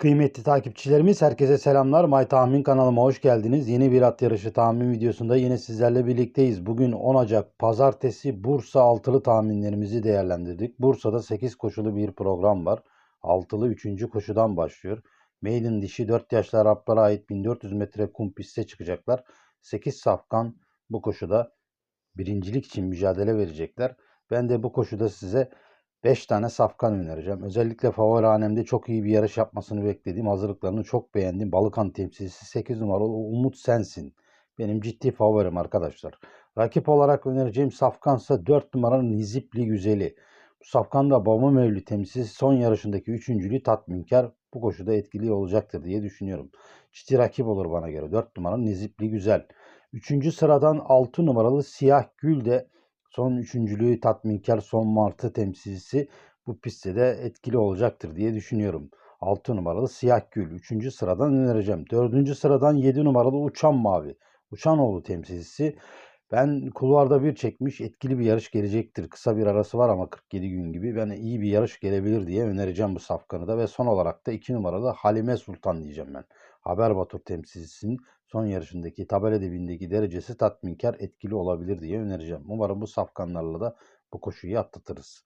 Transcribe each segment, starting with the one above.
Kıymetli takipçilerimiz herkese selamlar. May Tahmin kanalıma hoş geldiniz. Yeni bir at yarışı tahmin videosunda yine sizlerle birlikteyiz. Bugün 10 Ocak Pazartesi Bursa altılı tahminlerimizi değerlendirdik. Bursa'da 8 koşulu bir program var. Altılı 3. koşudan başlıyor. Maiden dişi 4 yaşlı Araplara ait 1400 metre kum piste çıkacaklar. 8 safkan bu koşuda birincilik için mücadele verecekler. Ben de bu koşuda size 5 tane safkan önereceğim. Özellikle favori hanemde çok iyi bir yarış yapmasını beklediğim hazırlıklarını çok beğendim. Balıkan temsilcisi 8 numaralı Umut Sensin. Benim ciddi favorim arkadaşlar. Rakip olarak önereceğim safkansa 4 numaranın Nizipli Güzeli. Bu safkan da Baba Mevlü temsilcisi son yarışındaki üçüncülüğü tatminkar. Bu koşuda etkili olacaktır diye düşünüyorum. Ciddi rakip olur bana göre. 4 numaranın Nizipli Güzel. Üçüncü sıradan 6 numaralı Siyah Gül de son üçüncülüğü tatminkar son martı temsilcisi bu pistte de etkili olacaktır diye düşünüyorum. 6 numaralı Siyah Gül. 3. sıradan önereceğim. 4. sıradan 7 numaralı Uçan Mavi. Uçanoğlu temsilcisi. Ben kulvarda bir çekmiş etkili bir yarış gelecektir. Kısa bir arası var ama 47 gün gibi. Ben iyi bir yarış gelebilir diye önereceğim bu safkanı da. Ve son olarak da 2 numaralı Halime Sultan diyeceğim ben. Haber Batur temsilcisinin son yarışındaki tabela dibindeki derecesi tatminkar etkili olabilir diye önereceğim. Umarım bu safkanlarla da bu koşuyu atlatırız.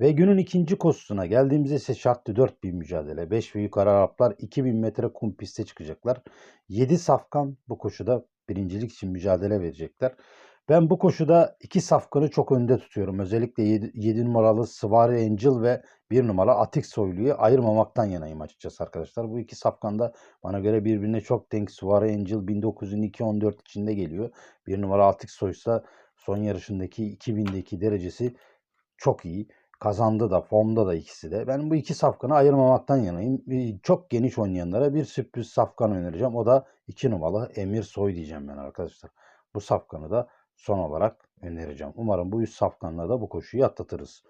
Ve günün ikinci koşusuna geldiğimizde ise şartlı 4000 mücadele. 5 ve yukarı Araplar 2000 metre kum piste çıkacaklar. 7 safkan bu koşuda birincilik için mücadele verecekler. Ben bu koşuda iki safkanı çok önde tutuyorum. Özellikle 7, 7 numaralı Sıvari Angel ve 1 numara Atik Soylu'yu ayırmamaktan yanayım açıkçası arkadaşlar. Bu iki safkan da bana göre birbirine çok denk. Sıvari Angel 1902-14 içinde geliyor. 1 numara Atik Soy ise son yarışındaki 2000'deki derecesi çok iyi. Kazandı da, formda da ikisi de. Ben bu iki safkanı ayırmamaktan yanayım. Çok geniş oynayanlara bir sürpriz safkan önereceğim. O da 2 numaralı Emir Soy diyeceğim ben arkadaşlar. Bu safkanı da son olarak önereceğim. Umarım bu üç safkanla da bu koşuyu atlatırız.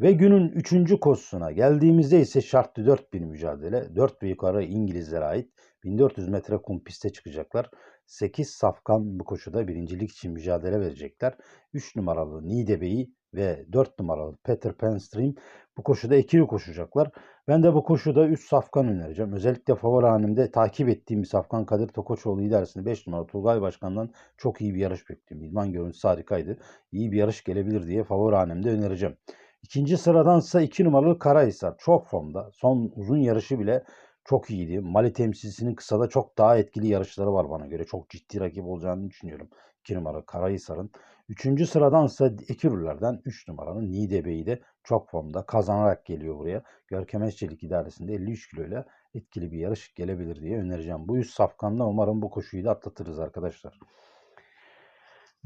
Ve günün 3. koşusuna geldiğimizde ise şartlı 4000 mücadele. 4 ve yukarı İngilizlere ait 1400 metre kum piste çıkacaklar. 8 safkan bu koşuda birincilik için mücadele verecekler. 3 numaralı Nidebeyi ve 4 numaralı Peter Penstream bu koşuda ikili koşacaklar. Ben de bu koşuda 3 safkan önereceğim. Özellikle favori hanemde takip ettiğim bir safkan Kadir Tokoçoğlu idaresinde 5 numara Turgay Başkan'dan çok iyi bir yarış bekliyorum. İdman görüntüsü harikaydı. İyi bir yarış gelebilir diye favori hanemde önereceğim. İkinci sıradansa 2 numaralı Karahisar. Çok formda. Son uzun yarışı bile çok iyiydi. Mali temsilcisinin kısada çok daha etkili yarışları var bana göre. Çok ciddi rakip olacağını düşünüyorum. 2 numara Karahisar'ın. Üçüncü sıradansa Ekürürler'den 3 numaranın Nide Bey'i de çok formda kazanarak geliyor buraya. Görkem Özçelik idaresinde 53 kiloyla etkili bir yarış gelebilir diye önereceğim. Bu üst safkanla umarım bu koşuyu da atlatırız arkadaşlar.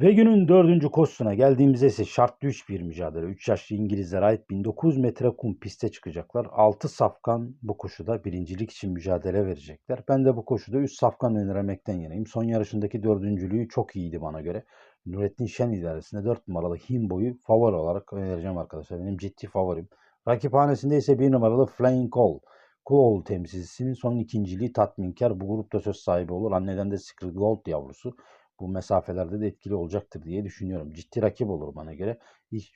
Ve günün dördüncü koşusuna geldiğimizde ise şartlı 3 bir mücadele. 3 yaşlı İngilizlere ait 1900 metre kum piste çıkacaklar. 6 safkan bu koşuda birincilik için mücadele verecekler. Ben de bu koşuda 3 safkan önermekten yanayım. Son yarışındaki dördüncülüğü çok iyiydi bana göre. Nurettin Şen idaresinde 4 numaralı Himbo'yu favori olarak önereceğim arkadaşlar. Benim ciddi favorim. Rakiphanesinde ise 1 numaralı Flying Call. Kuloğlu temsilcisinin son ikinciliği tatminkar. Bu grupta söz sahibi olur. Anneden de Secret Gold yavrusu bu mesafelerde de etkili olacaktır diye düşünüyorum. Ciddi rakip olur bana göre.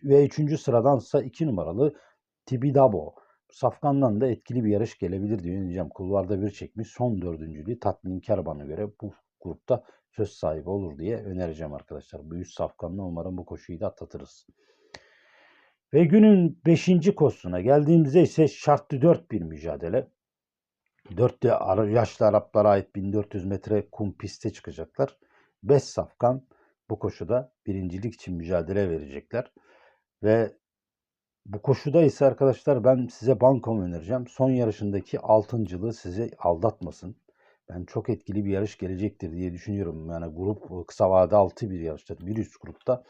Ve üçüncü sıradansa iki numaralı Tibidabo. Safkan'dan da etkili bir yarış gelebilir diye önereceğim. Kulvarda bir çekmiş son dördüncülüğü tatminkar bana göre bu grupta söz sahibi olur diye önereceğim arkadaşlar. Bu üç safkanla umarım bu koşuyu da atlatırız. Ve günün 5. koşusuna geldiğimizde ise şartlı 4 bir mücadele. 4 yaşlı Araplara ait 1400 metre kum piste çıkacaklar. 5 safkan bu koşuda birincilik için mücadele verecekler. Ve bu koşuda ise arkadaşlar ben size bankom önereceğim. Son yarışındaki altıncılığı sizi aldatmasın. Ben çok etkili bir yarış gelecektir diye düşünüyorum. Yani grup kısa vade 6 bir yarışta. Bir üst grupta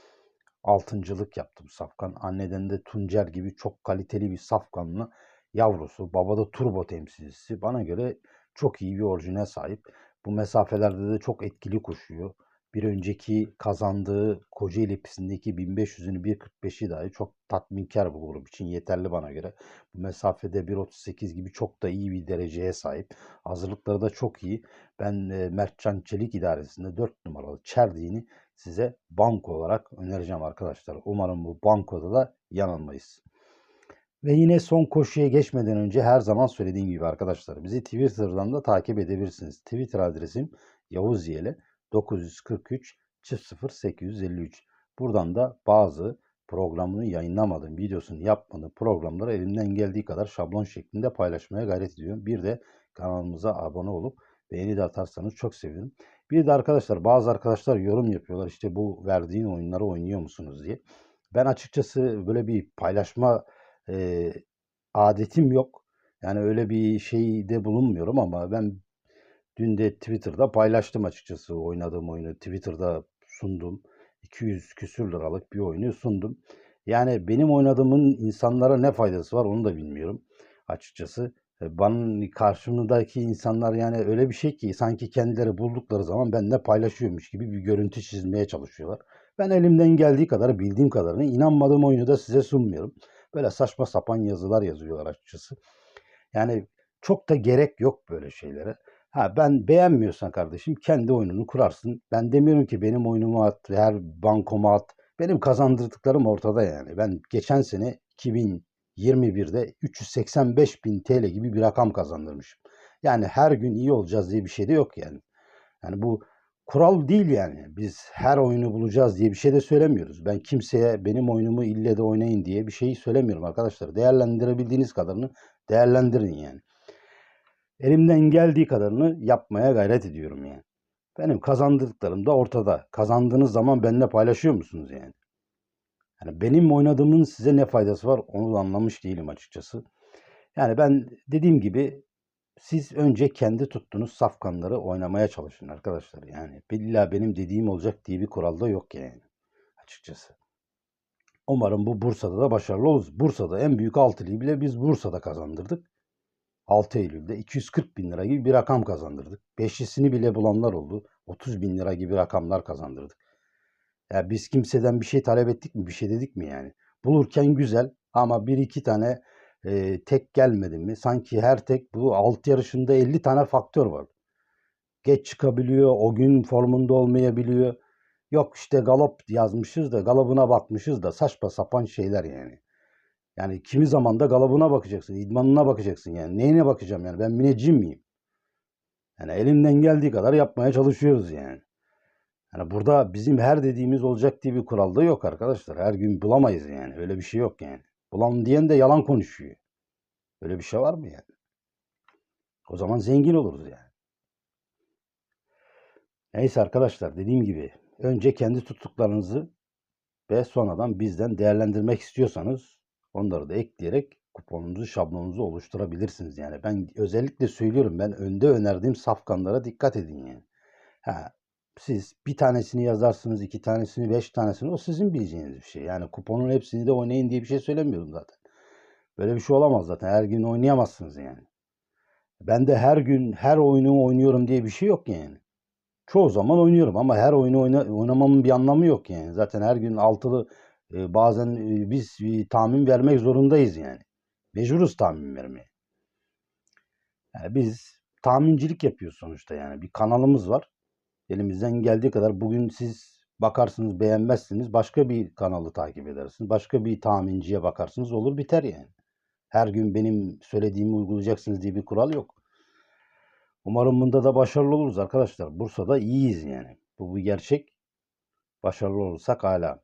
altıncılık yaptım Safkan. Anneden de Tuncer gibi çok kaliteli bir Safkanlı yavrusu. Babada turbo temsilcisi. Bana göre çok iyi bir orijine sahip. Bu mesafelerde de çok etkili koşuyor bir önceki kazandığı Kocaeli pistindeki 1500'ünü 1.45'i dahi çok tatminkar bu grup için yeterli bana göre. Bu mesafede 1.38 gibi çok da iyi bir dereceye sahip. Hazırlıkları da çok iyi. Ben e, Mertcan Çelik idaresinde 4 numaralı Çerdiğini size banko olarak önereceğim arkadaşlar. Umarım bu bankoda da yanılmayız. Ve yine son koşuya geçmeden önce her zaman söylediğim gibi arkadaşlar bizi Twitter'dan da takip edebilirsiniz. Twitter adresim Yavuz Yele 943 853. Buradan da bazı programını yayınlamadığım, videosunu yapmadığım programları elimden geldiği kadar şablon şeklinde paylaşmaya gayret ediyorum. Bir de kanalımıza abone olup beğeni de atarsanız çok sevinirim. Bir de arkadaşlar bazı arkadaşlar yorum yapıyorlar işte bu verdiğin oyunları oynuyor musunuz diye. Ben açıkçası böyle bir paylaşma e, adetim yok. Yani öyle bir şeyde bulunmuyorum ama ben dün de Twitter'da paylaştım açıkçası oynadığım oyunu. Twitter'da sundum. 200 küsür liralık bir oyunu sundum. Yani benim oynadığımın insanlara ne faydası var onu da bilmiyorum açıkçası. E, Bana karşımdaki insanlar yani öyle bir şey ki sanki kendileri buldukları zaman benimle paylaşıyormuş gibi bir görüntü çizmeye çalışıyorlar. Ben elimden geldiği kadar bildiğim kadarını inanmadığım oyunu da size sunmuyorum. Böyle saçma sapan yazılar yazıyorlar açıkçası. Yani çok da gerek yok böyle şeylere. Ha ben beğenmiyorsan kardeşim kendi oyununu kurarsın. Ben demiyorum ki benim oyunumu at, her bankoma at. Benim kazandırdıklarım ortada yani. Ben geçen sene 2021'de 385 bin TL gibi bir rakam kazandırmışım. Yani her gün iyi olacağız diye bir şey de yok yani. Yani bu kural değil yani. Biz her oyunu bulacağız diye bir şey de söylemiyoruz. Ben kimseye benim oyunumu ille de oynayın diye bir şey söylemiyorum arkadaşlar. Değerlendirebildiğiniz kadarını değerlendirin yani. Elimden geldiği kadarını yapmaya gayret ediyorum yani. Benim kazandırdıklarım da ortada. Kazandığınız zaman benimle paylaşıyor musunuz yani? Yani benim oynadığımın size ne faydası var onu da anlamış değilim açıkçası. Yani ben dediğim gibi siz önce kendi tuttuğunuz safkanları oynamaya çalışın arkadaşlar. Yani illa benim dediğim olacak diye bir kural da yok yani açıkçası. Umarım bu Bursa'da da başarılı oluruz. Bursa'da en büyük altılıyı bile biz Bursa'da kazandırdık. 6 Eylül'de 240 bin lira gibi bir rakam kazandırdık. Beşlisini bile bulanlar oldu. 30 bin lira gibi rakamlar kazandırdık. Ya biz kimseden bir şey talep ettik mi? Bir şey dedik mi yani? Bulurken güzel ama bir iki tane e, tek gelmedi mi? Sanki her tek bu alt yarışında 50 tane faktör var. Geç çıkabiliyor, o gün formunda olmayabiliyor. Yok işte galop yazmışız da galopuna bakmışız da saçma sapan şeyler yani. Yani kimi zaman da galabına bakacaksın, idmanına bakacaksın yani. Neyine bakacağım yani? Ben müneccim miyim? Yani elimden geldiği kadar yapmaya çalışıyoruz yani. Yani burada bizim her dediğimiz olacak diye bir kural da yok arkadaşlar. Her gün bulamayız yani. Öyle bir şey yok yani. Bulan diyen de yalan konuşuyor. Öyle bir şey var mı yani? O zaman zengin oluruz yani. Neyse arkadaşlar dediğim gibi önce kendi tuttuklarınızı ve sonradan bizden değerlendirmek istiyorsanız onları da ekleyerek kuponunuzu, şablonunuzu oluşturabilirsiniz. Yani ben özellikle söylüyorum ben önde önerdiğim safkanlara dikkat edin yani. Ha, siz bir tanesini yazarsınız, iki tanesini, beş tanesini o sizin bileceğiniz bir şey. Yani kuponun hepsini de oynayın diye bir şey söylemiyorum zaten. Böyle bir şey olamaz zaten. Her gün oynayamazsınız yani. Ben de her gün her oyunu oynuyorum diye bir şey yok yani. Çoğu zaman oynuyorum ama her oyunu oyna, oynamamın bir anlamı yok yani. Zaten her gün altılı e, bazen e, biz tahmin vermek zorundayız yani. Mecburuz tahmin vermeye. Yani biz tahmincilik yapıyoruz sonuçta yani. Bir kanalımız var. Elimizden geldiği kadar bugün siz bakarsınız beğenmezsiniz. Başka bir kanalı takip edersiniz. Başka bir tahminciye bakarsınız. Olur biter yani. Her gün benim söylediğimi uygulayacaksınız diye bir kural yok. Umarım bunda da başarılı oluruz arkadaşlar. Bursa'da iyiyiz yani. Bu bir gerçek. Başarılı olursak hala.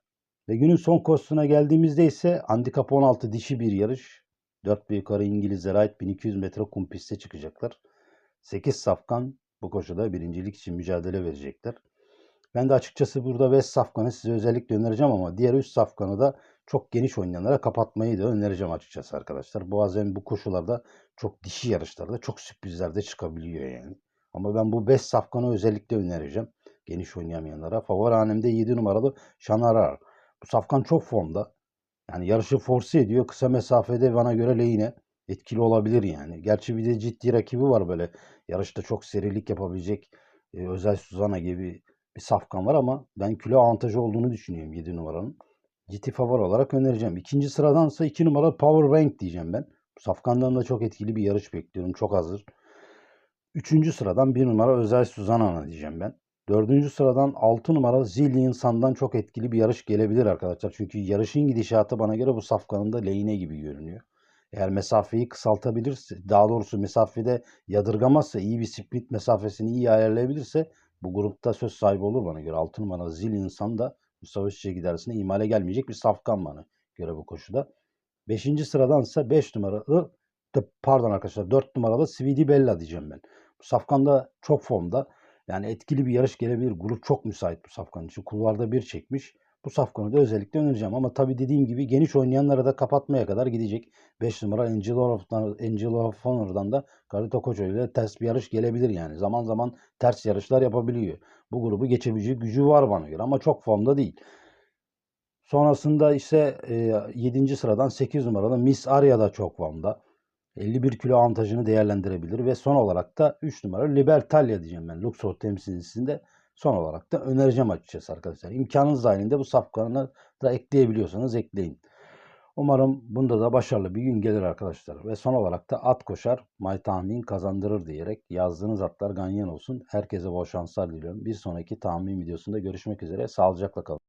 Ve günün son koşusuna geldiğimizde ise handikap 16 dişi bir yarış. 4 büyük yukarı İngilizlere ait 1200 metre kum piste çıkacaklar. 8 safkan bu koşuda birincilik için mücadele verecekler. Ben de açıkçası burada West safkanı size özellikle önereceğim ama diğer üst safkanı da çok geniş oynayanlara kapatmayı da önereceğim açıkçası arkadaşlar. Bazen bu koşularda çok dişi yarışlarda çok sürprizler de çıkabiliyor yani. Ama ben bu 5 safkanı özellikle önereceğim. Geniş oynayamayanlara. Favori hanemde 7 numaralı Şanarar. Safkan çok formda. Yani yarışı force ediyor. Kısa mesafede bana göre lehine etkili olabilir yani. Gerçi bir de ciddi rakibi var böyle. Yarışta çok serilik yapabilecek e, Özel Suzana gibi bir safkan var ama ben kilo avantajı olduğunu düşünüyorum 7 numaranın. Ciddi favori olarak önereceğim. İkinci sıradansa 2 numara Power Rank diyeceğim ben. Bu safkandan da çok etkili bir yarış bekliyorum. Çok hazır. Üçüncü sıradan 1 numara Özel Suzana'na diyeceğim ben. Dördüncü sıradan 6 numara Zillion Sun'dan çok etkili bir yarış gelebilir arkadaşlar. Çünkü yarışın gidişatı bana göre bu safkanın da lehine gibi görünüyor. Eğer mesafeyi kısaltabilirse, daha doğrusu mesafede yadırgamazsa, iyi bir sprint mesafesini iyi ayarlayabilirse bu grupta söz sahibi olur bana göre. 6 numaralı Zil insan da Mustafa Çiçek idaresine ihmale gelmeyecek bir safkan bana göre bu koşuda. 5. sıradansa 5 numaralı pardon arkadaşlar 4 numaralı Svidi Bella diyeceğim ben. Bu safkan da çok formda. Yani etkili bir yarış gelebilir. Grup çok müsait bu safkan için. Kulvarda bir çekmiş. Bu safkanı da özellikle önereceğim. Ama tabii dediğim gibi geniş oynayanlara da kapatmaya kadar gidecek. 5 numara Angel of, Angel of Honor'dan da Carlito Koço ile ters bir yarış gelebilir yani. Zaman zaman ters yarışlar yapabiliyor. Bu grubu geçebilecek gücü var bana göre ama çok formda değil. Sonrasında ise e, 7. sıradan 8 numaralı Miss Arya da çok formda. 51 kilo avantajını değerlendirebilir ve son olarak da 3 numara Libertalia diyeceğim ben Luxor temsilcisinde son olarak da önereceğim açıkçası arkadaşlar. İmkanınız dahilinde bu safkanı da ekleyebiliyorsanız ekleyin. Umarım bunda da başarılı bir gün gelir arkadaşlar. Ve son olarak da at koşar, may tahmin kazandırır diyerek yazdığınız atlar ganyan olsun. Herkese bol şanslar diliyorum. Bir sonraki tahmin videosunda görüşmek üzere. Sağlıcakla kalın.